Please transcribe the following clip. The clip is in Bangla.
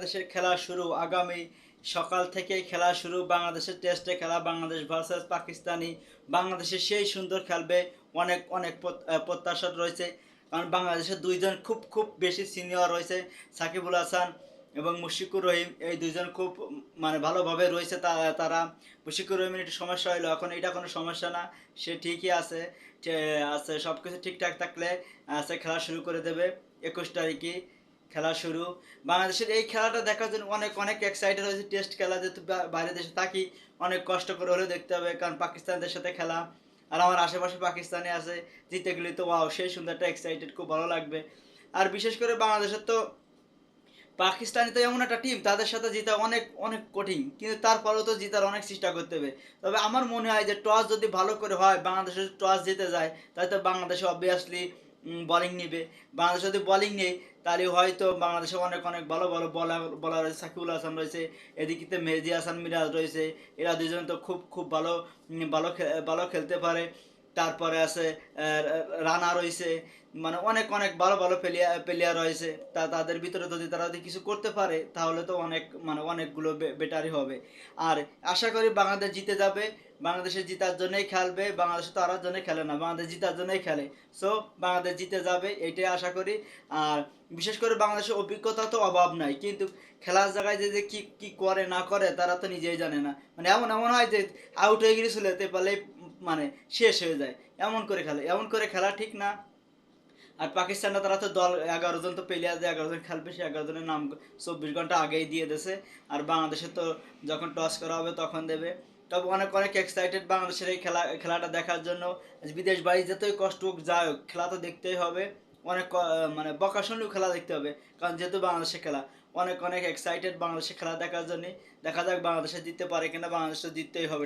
বাংলাদেশের খেলা শুরু আগামী সকাল থেকেই খেলা শুরু। বাংলাদেশের টেস্টে খেলা, বাংলাদেশ ভার্সেস পাকিস্তানি। বাংলাদেশে সেই সুন্দর খেলবে অনেক অনেক প্রত্যাশা রয়েছে। কারণ বাংলাদেশের দুইজন খুব খুব বেশি সিনিয়র রয়েছে, সাকিবুল হাসান এবং মুশিকুর রহিম। এই দুইজন খুব মানে ভালোভাবে রয়েছে তারা। মুশিকুর রহিমের একটু সমস্যা হলো এখন এটা কোনো সমস্যা না, সে ঠিকই আছে আছে সব কিছু ঠিকঠাক থাকলে আছে খেলা শুরু করে দেবে একুশ তারিখে খেলা শুরু। বাংলাদেশের এই খেলাটা দেখার জন্য অনেক অনেক এক্সাইটেড হয়েছে টেস্ট খেলা যেহেতু বাইরের দেশে থাকি, অনেক কষ্ট করে হলেও দেখতে হবে, কারণ পাকিস্তানদের সাথে খেলা। আর আমার আশেপাশে পাকিস্তানে আছে, জিতে গেলে তো ওয়াও সেই সুন্দরটা এক্সাইটেড খুব ভালো লাগবে। আর বিশেষ করে বাংলাদেশের তো পাকিস্তানি তো এমন একটা টিম তাদের সাথে জিতা অনেক অনেক কঠিন, কিন্তু তারপরেও তো জিতার অনেক চেষ্টা করতে হবে। তবে আমার মনে হয় যে টস যদি ভালো করে হয়, বাংলাদেশের টস জিতে যায়, তাহলে তো বাংলাদেশ অবভিয়াসলি বোলিং নেবে। বাংলাদেশ যদি বোলিং নেই, তাহলে হয়তো বাংলাদেশে অনেক অনেক ভালো ভালো বলার বলার রয়েছে, সাকিবুল হাসান রয়েছে, এদিকে মেহেদি হাসান মিরাজ রয়েছে, এরা দুজন তো খুব খুব ভালো ভালো ভালো খেলতে পারে। তারপরে আছে রানা রয়েছে মানে অনেক অনেক ভালো ভালো প্লেয়ার প্লেয়ার রয়েছে। তা তাদের ভিতরে যদি তারা যদি কিছু করতে পারে, তাহলে তো অনেক মানে অনেকগুলো বেটারই হবে। আর আশা করি বাংলাদেশ জিতে যাবে। বাংলাদেশে জিতার জন্যই খেলবে, বাংলাদেশ তো আর জন্যই খেলে না, বাংলাদেশ জিতার জন্যই খেলে। সো বাংলাদেশ জিতে যাবে এইটাই আশা করি। আর বিশেষ করে বাংলাদেশের অভিজ্ঞতা তো অভাব নাই, কিন্তু খেলার জায়গায় যে যে কি কি করে না করে, তারা তো নিজেই জানে না। মানে এমন এমন হয় যে আউট হয়ে গিয়েছিল, তে পারলে মানে শেষ হয়ে যায়। এমন করে খেলে। এমন করে খেলা ঠিক না। আর পাকিস্তানটা তারা তো দল এগারো জন তো পেলে যে এগারো জন খেলবে, সে এগারো জনের নাম চব্বিশ ঘণ্টা আগেই দিয়ে দিয়েছে। আর বাংলাদেশে তো যখন টস করা হবে তখন দেবে। তবে অনেক অনেক এক্সাইটেড বাংলাদেশের এই খেলা, খেলাটা দেখার জন্য। বিদেশ বাড়ি যতই কষ্ট হোক, যাই হোক, খেলা তো দেখতেই হবে। অনেক মানে বকা শুনলেও খেলা দেখতে হবে, কারণ যেহেতু বাংলাদেশে খেলা। অনেক অনেক এক্সাইটেড বাংলাদেশে খেলা দেখার জন্য। দেখা যাক বাংলাদেশে জিততে পারে কিনা, বাংলাদেশে জিততেই হবে।